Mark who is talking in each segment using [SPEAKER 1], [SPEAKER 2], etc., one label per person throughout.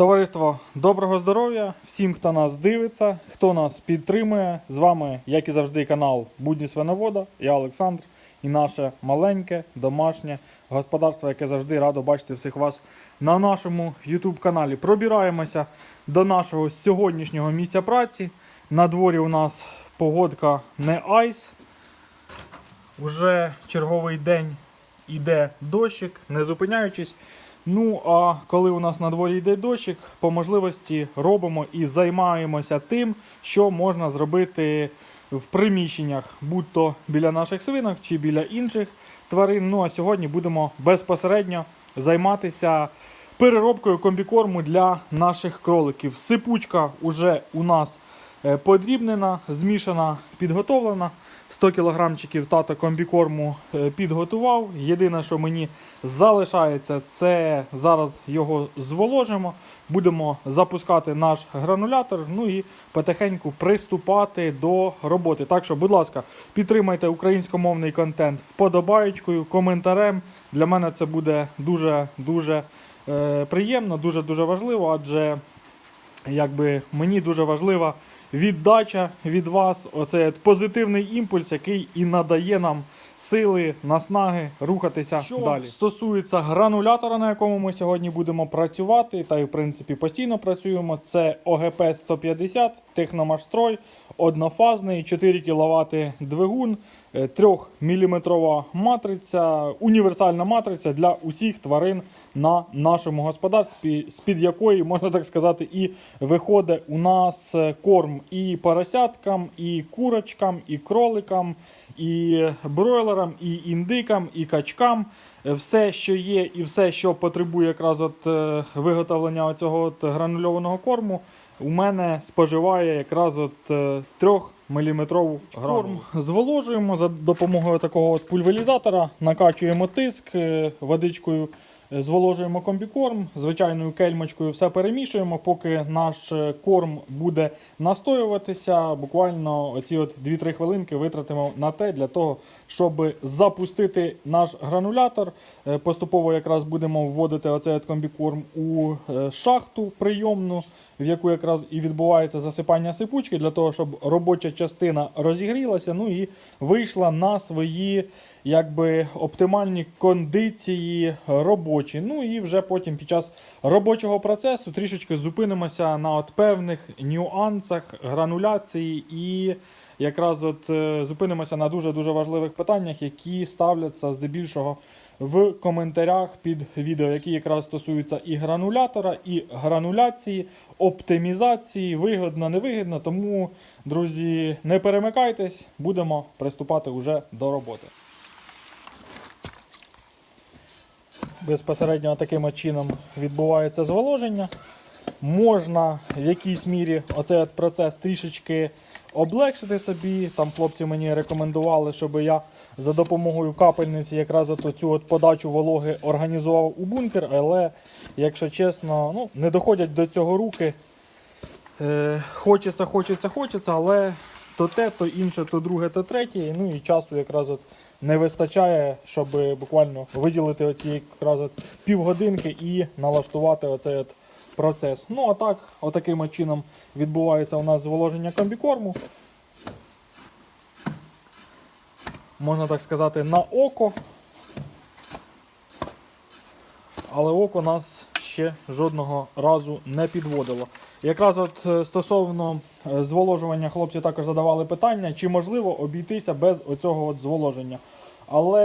[SPEAKER 1] Товариство, доброго здоров'я всім, хто нас дивиться, хто нас підтримує. З вами, як і завжди, канал Будні Свиновода. Я Олександр і наше маленьке домашнє господарство, яке завжди радо бачити всіх вас на нашому YouTube каналі. Пробираємося до нашого сьогоднішнього місця праці. На дворі у нас погодка не айс. Уже черговий день іде дощик, не зупиняючись. Ну, а коли у нас на дворі йде дощик, по можливості робимо і займаємося тим, що можна зробити в приміщеннях, будь то біля наших свинок чи біля інших тварин. Ну а сьогодні будемо безпосередньо займатися переробкою комбікорму для наших кроликів. Сипучка вже у нас е, подрібнена, змішана, підготовлена. 100 кілограмчиків тата комбікорму е, підготував. Єдине, що мені залишається, це зараз його зволожимо. Будемо запускати наш гранулятор, ну і потихеньку приступати до роботи. Так що, будь ласка, підтримайте українськомовний контент вподобаєчкою, коментарем. Для мене це буде дуже дуже е, приємно, дуже дуже важливо, адже якби мені дуже важлива віддача від вас. оце позитивний імпульс, який і надає нам сили, наснаги рухатися
[SPEAKER 2] Що
[SPEAKER 1] далі. Стосується гранулятора, на якому ми сьогодні будемо працювати, та й в принципі постійно працюємо. Це ОГП 150, техномашстрой, однофазний, 4 кВт двигун. 3-мм матриця, універсальна матриця для усіх тварин на нашому господарстві, з-під якої, можна так сказати, і виходить у нас е, корм і поросяткам, і курочкам, і кроликам, і бройлерам, і індикам, і качкам. Е, Все, що є, і все, що потребує якраз от е, виготовлення цього гранульованого корму, у мене споживає якраз от 3 мм корм. Зволожуємо за допомогою такого от пульверізатора, накачуємо тиск е, водичкою. е, Зволожуємо комбікорм, звичайною кельмочкою все перемішуємо, поки наш е, корм буде настоюватися. Буквально оці от 2-3 хвилинки витратимо на те для того, щоб запустити наш гранулятор. Поступово якраз будемо вводити оцей от комбікорм у шахту прийомну, в яку якраз і відбувається засипання сипучки, для того, щоб робоча частина розігрілася, ну і вийшла на свої якби оптимальні кондиції робочі. Ну і вже потім під час робочого процесу трішечки зупинимося на от певних нюансах грануляції і якраз от е, зупинимося на дуже дуже важливих питаннях, які ставляться здебільшого в коментарях під відео, які якраз стосуються і гранулятора, і грануляції, оптимізації, вигідно, невигідно. Тому, друзі, не перемикайтесь, будемо приступати вже до роботи. Безпосередньо таким чином відбувається зволоження. Можна в якійсь мірі оцей процес трішечки облегшити собі. Там хлопці мені рекомендували, щоб я за допомогою капельниці якраз цю от подачу вологи організував у бункер, але, якщо чесно, ну, не доходять до цього руки. Е, хочеться, хочеться, хочеться, але то те, то інше, то друге, то третє. Ну і часу якраз от не вистачає, щоб буквально виділити оці якраз от півгодинки і налаштувати оцей от процес. Ну а так, отаким чином відбувається у нас зволоження комбікорму. Можна так сказати, на око. Але око нас ще жодного разу не підводило. Якраз от е, стосовно е, зволожування хлопці також задавали питання, чи можливо обійтися без оцього от зволоження. Але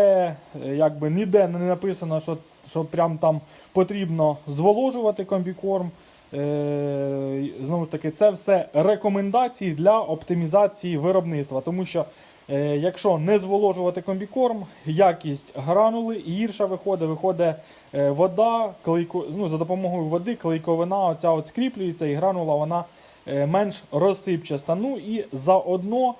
[SPEAKER 1] е, якби ніде не написано, що, що прям там потрібно зволожувати комбікорм. Е, знову ж таки, це все рекомендації для оптимізації виробництва. Тому що е, якщо не зволожувати комбікорм, якість гранули гірша виходить, виходить е, вода, клейко, ну, за допомогою води клейковина оця от скріплюється і гранула вона менш розсипчаста. Ну і заодно,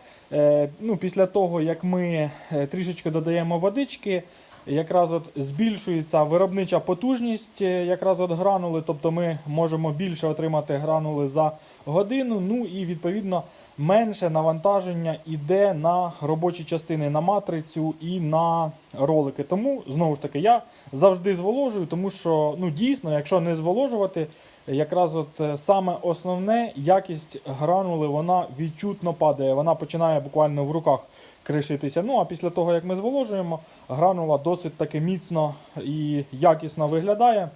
[SPEAKER 1] ну, після того, як ми трішечки додаємо водички, якраз от збільшується виробнича потужність е, якраз от гранули, тобто ми можемо більше отримати гранули за годину. Ну і відповідно менше навантаження йде на робочі частини, на матрицю і на ролики. Тому знову ж таки я завжди зволожую, тому що ну дійсно, якщо не зволожувати, якраз от е, саме основне якість гранули вона відчутно падає. Вона починає буквально в руках кришитися. Ну а після того, як ми зволожуємо, гранула досить таки міцно і якісно виглядає.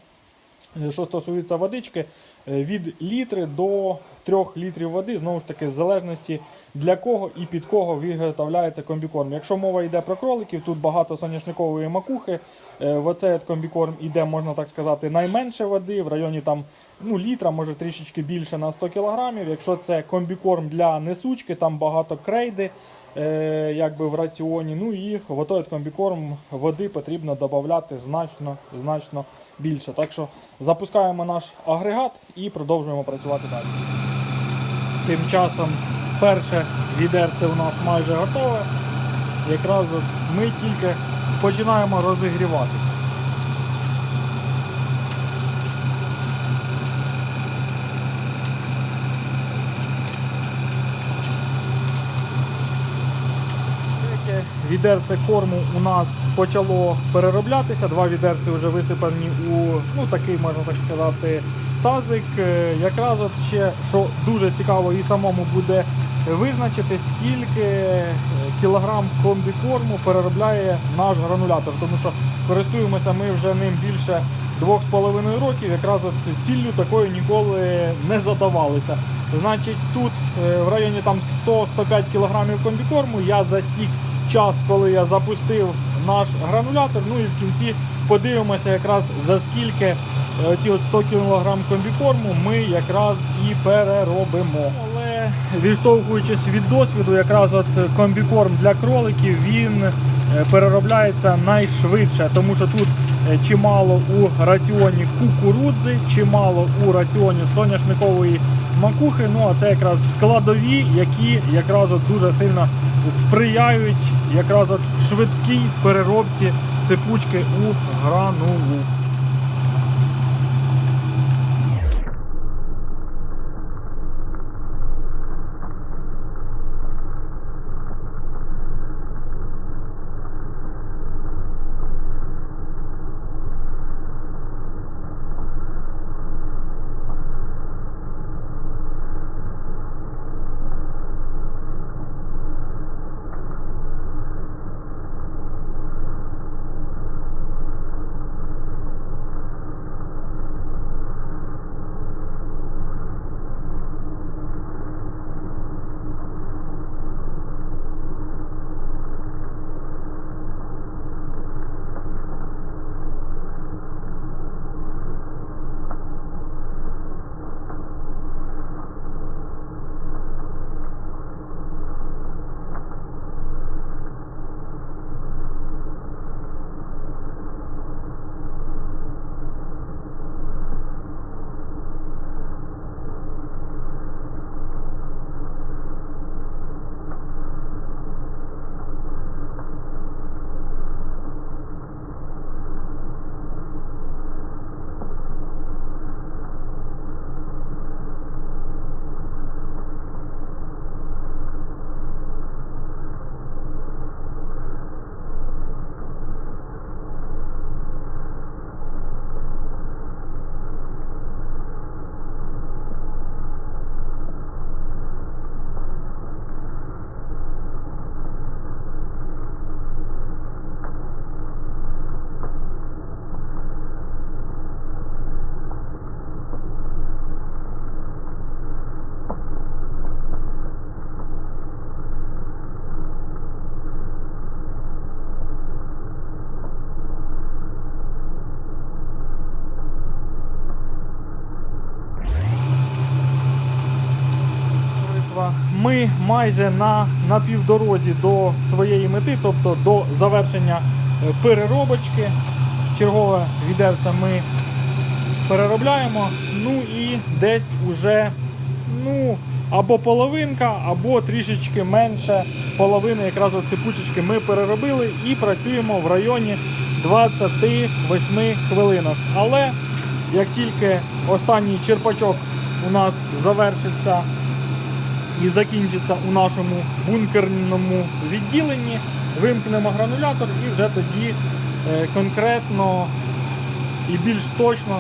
[SPEAKER 1] Е, Що стосується водички, е, від літри до 3 літрів води, знову ж таки, в залежності для кого і під кого виготовляється комбікорм. Якщо мова йде про кроликів, тут багато соняшникової макухи. Е, В оцей комбікорм іде, можна так сказати, найменше води, в районі там ну, літра, може трішечки більше на 100 кг. Якщо це комбікорм для несучки, там багато крейди якби в раціоні. Ну і в комбікорм води потрібно додати значно, значно більше. Так що запускаємо наш агрегат і продовжуємо працювати далі. Тим часом перше відерце у нас майже готове. Якраз ми тільки починаємо розігріватися. Третє відерце корму у нас почало перероблятися. Два відерці вже висипані у ну, такий, можна так сказати, тазик. Е, Якраз от ще, що дуже цікаво, і самому буде визначити, скільки е, кілограм комбікорму переробляє наш гранулятор. Тому що користуємося ми вже ним більше 2,5 років. Якраз от ціллю такою ніколи не задавалися. Значить, тут е, в районі там 100-105 кг комбікорму я засік час, коли я запустив наш гранулятор. Ну і в кінці подивимося, якраз за скільки е, ці от 100 кг комбікорму ми якраз і переробимо. Але відштовхуючись від досвіду, якраз от комбікорм для кроликів він е, переробляється найшвидше, тому що тут чимало у раціоні кукурудзи, чимало у раціоні соняшникової макухи. Ну а це якраз складові, які якраз от дуже сильно сприяють якраз от швидкій переробці сипучки у гранулу. Майже на, на півдорозі до своєї мети, тобто до завершення е, переробочки. Чергове відерце ми переробляємо. Ну і десь уже ну, або половинка, або трішечки менше половини якраз от сипучечки ми переробили і працюємо в районі 28 хвилинок. Але як тільки останній черпачок у нас завершиться і закінчиться у нашому бункерному відділенні, вимкнемо гранулятор і вже тоді е, конкретно і більш точно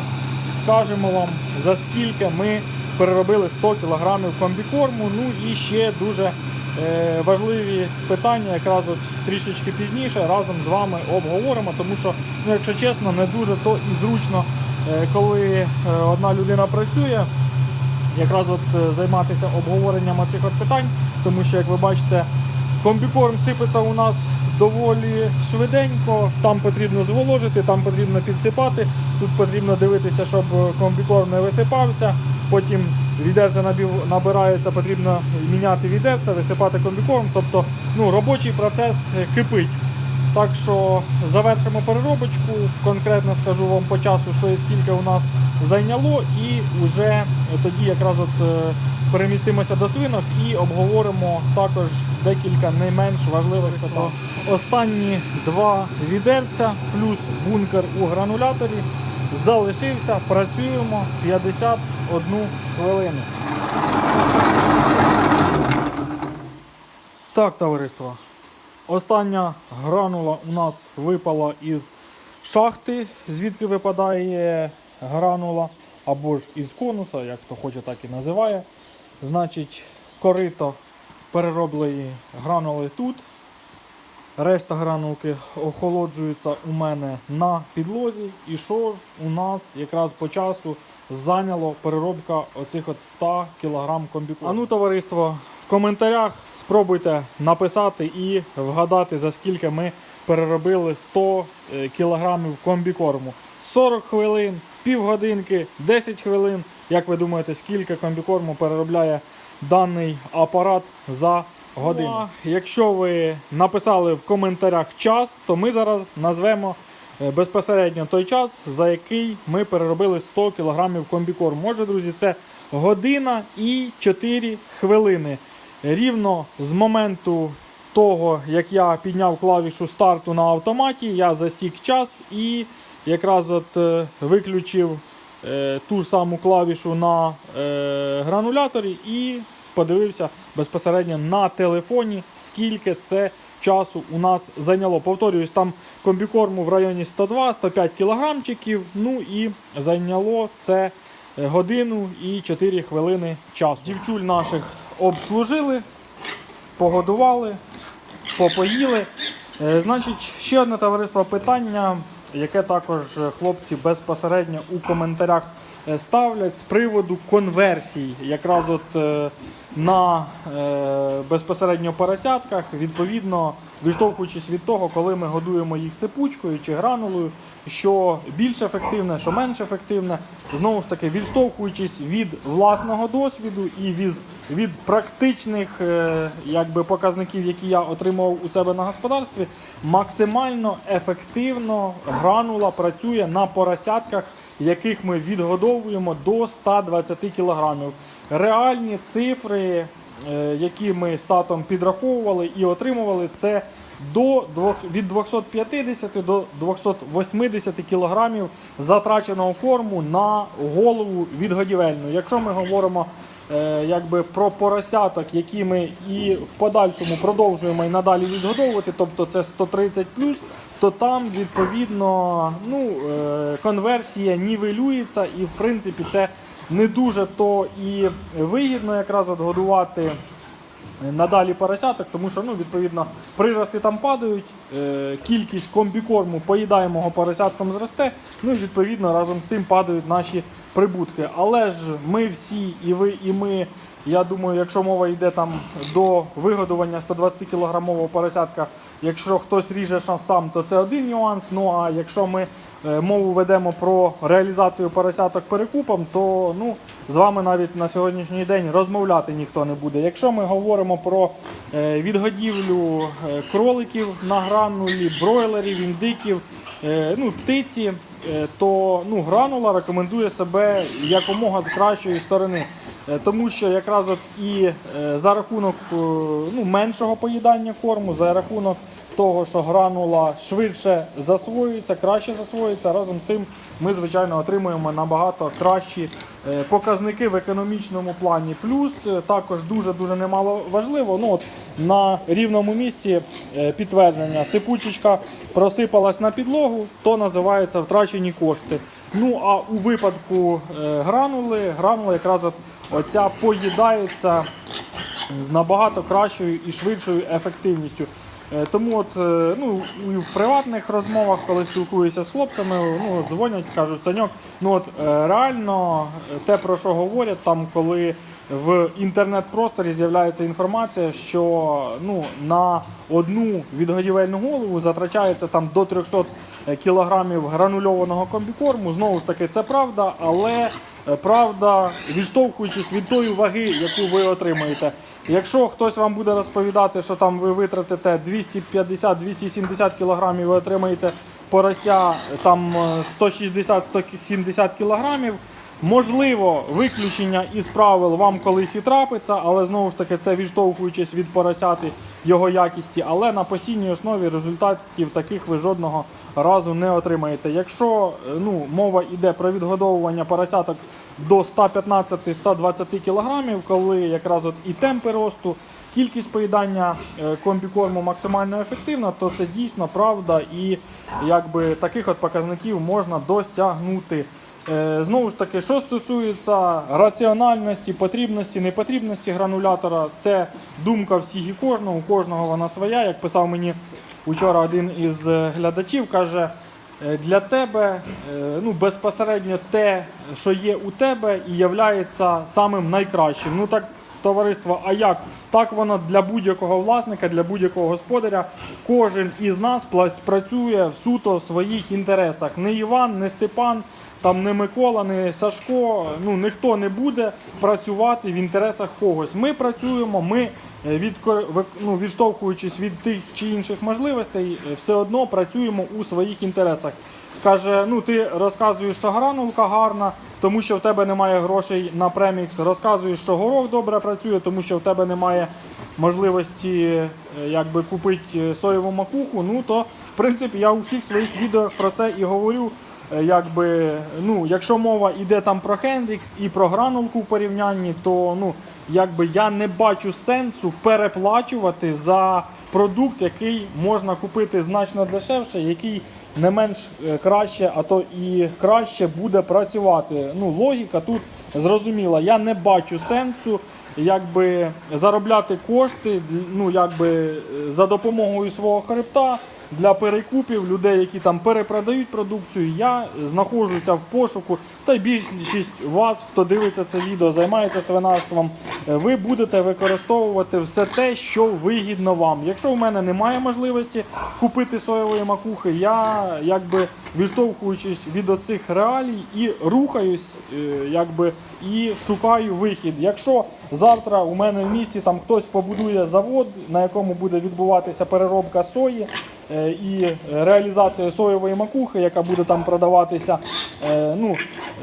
[SPEAKER 1] скажемо вам, за скільки ми переробили 100 кг комбікорму. Ну і ще дуже е, важливі питання, якраз от трішечки пізніше разом з вами обговоримо, тому що, ну, якщо чесно, не дуже то і зручно, е, коли одна людина працює якраз от е, займатися обговоренням цих питань, тому що, як ви бачите, комбікорм сипеться у нас доволі швиденько, там потрібно зволожити, там потрібно підсипати, тут потрібно дивитися, щоб комбікорм не висипався, потім відерце набирається, потрібно міняти відерце, висипати комбікорм, тобто ну, робочий процес кипить. Так що завершимо переробочку. Конкретно скажу вам по часу, що і скільки у нас зайняло, і вже тоді якраз от е, перемістимося до свинок і обговоримо також декілька не менш важливих питань. Останні два відерця плюс бункер у грануляторі залишився. Працюємо 51 хвилину. Так, товариство. Остання гранула у нас випала із шахти, звідки випадає гранула, або ж із конуса, як хто хоче, так і називає. Значить, корито перероблені гранули тут. Решта гранулки охолоджуються у мене на підлозі. І що ж у нас якраз по часу зайняло переробка оцих от 100 кг комбікорму. А ну, товариство, в коментарях спробуйте написати і вгадати, за скільки ми переробили 100 кг комбікорму. 40 хвилин, півгодинки, 10 хвилин. Як ви думаєте, скільки комбікорму переробляє даний апарат за годину? Ну, а якщо ви написали в коментарях час, то ми зараз назвемо е, безпосередньо той час, за який ми переробили 100 кг комбікорму. Може, друзі, це година і 4 хвилини. Рівно з моменту того, як я підняв клавішу старту на автоматі, я засік час і якраз от е, виключив е, ту ж саму клавішу на е, грануляторі і подивився безпосередньо на телефоні, скільки це часу у нас зайняло. Повторююсь, там комбікорму в районі 102-105 кілограмчиків. Ну і зайняло це годину і 4 хвилини часу. Дівчуль наших обслужили, погодували, попоїли. Значить, ще одне товариство питання, яке також е, хлопці безпосередньо у коментарях ставлять з приводу конверсій. Якраз от е, на е, безпосередньо поросятках, відповідно, відштовхуючись від того, коли ми годуємо їх сипучкою чи гранулою, що більш ефективне, що менш ефективне, знову ж таки, відштовхуючись від власного досвіду і від, від практичних е, якби, показників, які я отримував у себе на господарстві, максимально ефективно гранула працює на поросятках, яких ми відгодовуємо до 120 кг. Реальні цифри, е, які ми з татом підраховували і отримували, це до від 250 до 280 кг затраченого корму на голову відгодівельну. Якщо ми говоримо е, якби про поросяток, які ми і в подальшому продовжуємо і надалі відгодовувати, тобто це 130 то там відповідно ну, е, конверсія нівелюється і в принципі це не дуже то і вигідно якраз от годувати надалі поросяток, тому що ну, відповідно прирости там падають, е, кількість комбікорму поїдаємого поросятком зросте, ну і відповідно разом з тим падають наші прибутки. Але ж ми всі, і ви, і ми, я думаю, якщо мова йде там до вигодування 120 кілограмового поросятка, якщо хтось ріже сам, то це один нюанс. Ну а якщо ми е, мову ведемо про реалізацію поросяток перекупом, то ну, з вами навіть на сьогоднішній день розмовляти ніхто не буде. Якщо ми говоримо про е, відгодівлю е, кроликів на гранулі, бройлерів, індиків, ну, птиці, то ну, гранула рекомендує себе якомога з кращої сторони. Е, Тому що якраз от і е, за рахунок е, ну, меншого поїдання корму, за рахунок того, що гранула швидше засвоюється, краще засвоюється. Разом з тим ми, звичайно, отримуємо набагато кращі показники в економічному плані. Плюс також дуже-дуже немало важливо. Ну, от, на рівному місці підтвердження сипучечка просипалась на підлогу, то називається втрачені кошти. Ну а у випадку гранули, гранула якраз от, оця поїдається з набагато кращою і швидшою ефективністю. Е, Тому от, е, ну, і в приватних розмовах, коли спілкуюся з хлопцями, ну, дзвонять, кажуть, Саньок, ну от е, реально те, про що говорять, там, коли в інтернет-просторі з'являється інформація, що ну, на одну відгодівельну голову затрачається там до 300 кілограмів гранульованого комбікорму. Знову ж таки, це правда, але правда, відштовхуючись від тої ваги, яку ви отримаєте. Якщо хтось вам буде розповідати, що там ви витратите 250-270 кілограмів, ви отримаєте порося там е, 160-170 кілограмів. Можливо, виключення із правил вам колись і трапиться, але знову ж таки це відштовхуючись від поросяти його якісті. Але на постійній основі результатів таких ви жодного разу не отримаєте. Якщо е, ну, мова йде про відгодовування поросяток до 115-120 кілограмів, коли якраз от і темпи росту, кількість поїдання е, комбікорму максимально ефективна, то це дійсно правда, і якби таких от показників можна досягнути. Е, Знову ж таки, що стосується раціональності, потрібності, непотрібності гранулятора, це думка всіх і кожного, у кожного вона своя. Як писав мені вчора один із е, глядачів, каже, е, для тебе ну, безпосередньо те, що є у тебе, і являється самим найкращим. Ну так, товариство, а як? Так воно для будь-якого власника, для будь-якого господаря. Кожен із нас працює в суто своїх інтересах. Не Іван, не Степан, там не Микола, не Сашко. Ну ніхто не буде працювати в інтересах когось. Ми працюємо, ми е, ви- ну, відштовхуючись від тих чи інших можливостей, е, все одно працюємо у своїх інтересах. Каже, ну ти розказуєш, що гранулка гарна, тому що в тебе немає грошей на премікс. Розказуєш, що горох добре працює, тому що в тебе немає можливості е, якби купити соєву макуху. Ну то в принципі я у всіх своїх відео про це і говорю. Е, Якби, ну, якщо мова йде там про Хендрікс і про гранулку в порівнянні, то ну, якби я не бачу сенсу переплачувати за продукт, який можна купити значно дешевше, який не менш е, краще, а то і краще буде працювати. Ну, логіка тут зрозуміла. Я не бачу сенсу якби заробляти кошти ну, якби, е, за допомогою свого хребта для перекупів людей, які там перепродають продукцію. Я знаходжуся в пошуку, та й більшість вас, хто дивиться це відео, займається свинарством, е, ви будете використовувати все те, що вигідно вам. Якщо в мене немає можливості купити соєвої макухи, я якби відштовхуючись від оцих реалій і рухаюсь, е, якби і шукаю вихід. Якщо завтра у мене в місті там хтось побудує завод, на якому буде відбуватися переробка сої і реалізація соєвої макухи, яка буде там продаватися е, ну,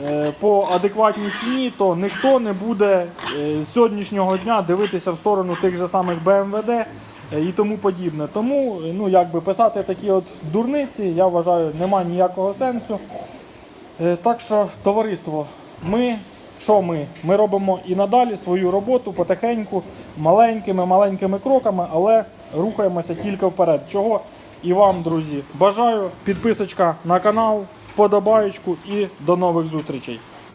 [SPEAKER 1] е, по адекватній ціні, то ніхто не буде е, з сьогоднішнього дня дивитися в сторону тих же самих БМВД е, і тому подібне. Тому е, ну, якби писати такі от дурниці, я вважаю, немає ніякого сенсу. Е, Так що, товариство, ми. Що ми? Ми робимо і надалі свою роботу потихеньку, маленькими, маленькими кроками, але рухаємося тільки вперед. Чого і вам, друзі, бажаю підписочка на канал, вподобаєчку і до нових зустрічей.